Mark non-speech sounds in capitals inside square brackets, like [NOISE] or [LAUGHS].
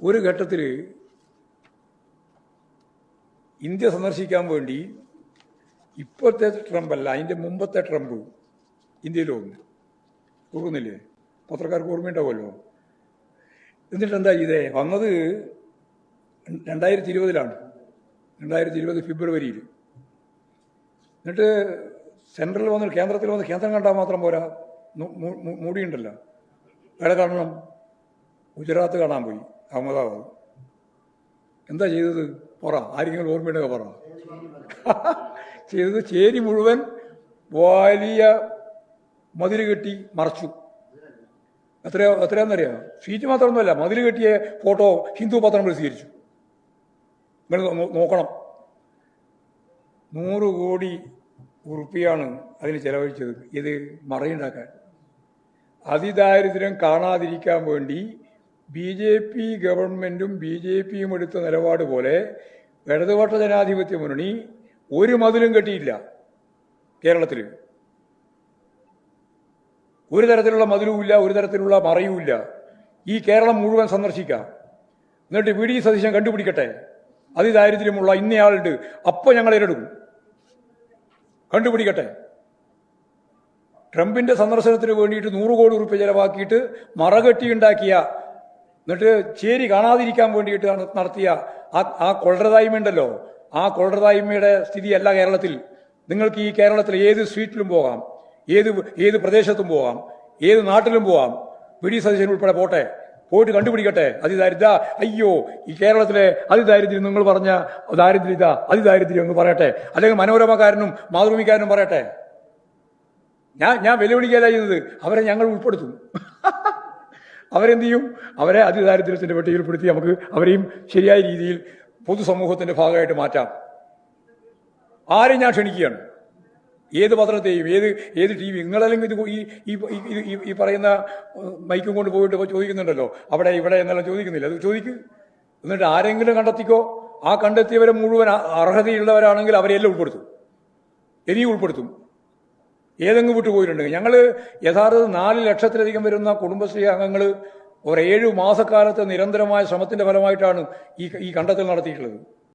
ഒരു ഘട്ടത്തിൽ ഇന്ത്യ സന്ദർശിക്കാൻ വേണ്ടി ഇപ്പോഴത്തെ ട്രംപ് അല്ല അതിന്റെ മുമ്പത്തെ ട്രംപ് ഇന്ത്യയിൽ വന്നു ഓർക്കുന്നില്ലേ പത്രക്കാർക്ക് ഓർമ്മയുണ്ടാവുമല്ലോ. എന്നിട്ട് എന്താ ചെയ്തേ? വന്നത് രണ്ടായിരത്തി ഇരുപതിലാണ് രണ്ടായിരത്തി ഇരുപത് ഫെബ്രുവരിയിൽ എന്നിട്ട് സെൻട്രൽ വന്ന് കേന്ദ്രത്തിൽ വന്ന് കേന്ദ്രം കണ്ടാൽ മാത്രം പോരാ. മൂടിയുണ്ടല്ലോ. എവിടെ കാണണം ഗുജറാത്ത് കാണാൻ പോയി. അഹമ്മദാബാദ്. എന്താ ചെയ്തത്? പറ. ആരെങ്കിലും ഓർമ്മയുടെ പറ. ചെയ്തത് ചേരി മുഴുവൻ വലിയ മതിൽ കെട്ടി മറച്ചു. എത്രയോ എത്രയാണെന്നറിയാം? സീറ്റ് മാത്രമൊന്നുമല്ല മതിൽ കെട്ടിയ ഫോട്ടോ ഹിന്ദു പത്രം പ്രസിദ്ധീകരിച്ചു നിങ്ങൾ നോക്കണം. നൂറ് കോടി ഉറുപ്പിയാണ് അതിന് ചെലവഴിച്ചത്. ഇത് മറയുണ്ടാക്കാൻ. അതിദാരിദ്ര്യം കാണാതിരിക്കാൻ വേണ്ടി ബി ജെ പി ഗവൺമെന്റും ബി ജെ പിയും എടുത്ത നിലപാട് പോലെ ഇടതുപക്ഷ ജനാധിപത്യ മുന്നണി ഒരു മതിലും കെട്ടിയില്ല കേരളത്തിൽ ഒരു തരത്തിലുള്ള മതിലുമില്ല ഒരു തരത്തിലുള്ള മറയുമില്ല. ഈ കേരളം മുഴുവൻ സന്ദർശിക്കാം. എന്നിട്ട് വി ഡി സതീശൻ കണ്ടുപിടിക്കട്ടെ. അതിദാരിദ്ര്യമുള്ള ഇന്നയാളുണ്ട് അപ്പോൾ ഞങ്ങൾ ഏറ്റെടുക്കും. കണ്ടുപിടിക്കട്ടെ. ട്രംപിന്റെ സന്ദർശനത്തിന് വേണ്ടിയിട്ട് നൂറ് കോടി റുപ്യ ചെലവാക്കിയിട്ട് മറകെട്ടി ഉണ്ടാക്കിയ എന്നിട്ട് ചേരി കാണാതിരിക്കാൻ വേണ്ടിയിട്ട് നടത്തിയ ആ ആ കൊള്ളരതായ്മയുണ്ടല്ലോ. ആ കൊള്ളരതായ്മയുടെ സ്ഥിതിയല്ല കേരളത്തിൽ. നിങ്ങൾക്ക് ഈ കേരളത്തിൽ ഏത് സ്ട്രീറ്റിലും പോകാം. ഏത് ഏത് പ്രദേശത്തും പോകാം. ഏത് നാട്ടിലും പോകാം. വി. ഡി. സതീശൻ ഉൾപ്പെടെ പോട്ടെ. പോയിട്ട് കണ്ടുപിടിക്കട്ടെ. അതിദാരിദ്ര അയ്യോ ഈ കേരളത്തിലെ അതിദാരിദ്ര്യം നിങ്ങൾ പറഞ്ഞ ദാരിദ്ര്യത അതിദാരിദ്ര്യം എന്ന് പറയട്ടെ. അല്ലെങ്കിൽ മനോരമക്കാരനും മാതൃഭൂമിക്കാരനും പറയട്ടെ. ഞാൻ ഞാൻ വെല്ലുവിളിക്കല്ല ചെയ്യുന്നത്. അവരെ ഞങ്ങൾ ഉൾപ്പെടുത്തും. [LAUGHS] അവരെന്ത് ചെയ്യും? അവരെ അതിദാരിദ്ര്യത്തിന്റെ പട്ടികയിൽപ്പെടുത്തി നമുക്ക് അവരെയും ശരിയായ രീതിയിൽ പൊതുസമൂഹത്തിന്റെ ഭാഗമായിട്ട് മാറ്റാം. ആരെയും ഞാൻ ക്ഷണിക്കുകയാണ്. ഏത് പത്രത്തെയും ഏത് ഏത് ടി വി നിങ്ങളെല്ലാം ഇത് ഈ- ഈ പറയുന്ന മൈക്കും കൊണ്ട് പോയിട്ട് ചോദിക്കുന്നുണ്ടല്ലോ. അവിടെ ഇവിടെ എന്നെല്ലാം ചോദിക്കുന്നില്ല. അത് ചോദിക്കും. എന്നിട്ട് ആരെങ്കിലും കണ്ടെത്തിക്കോ? ആ കണ്ടെത്തിയവരെ മുഴുവൻ അർഹതയുള്ളവരാണെങ്കിൽ അവരെല്ലാം ഉൾപ്പെടുത്തും. എനിയും ഉൾപ്പെടുത്തും. ഏതെങ്കിലും വിട്ടു പോയിട്ടുണ്ടെങ്കിൽ ഞങ്ങൾ യഥാർത്ഥത്തിൽ നാല് ലക്ഷത്തിലധികം വരുന്ന കുടുംബശ്രീ അംഗങ്ങൾ ഒരു മാസക്കാലത്ത് മാസക്കാലത്തെ നിരന്തരമായ ശ്രമത്തിന്റെ ഫലമായിട്ടാണ് ഈ ഈ കണ്ടെത്തൽ നടത്തിയിട്ടുള്ളത്.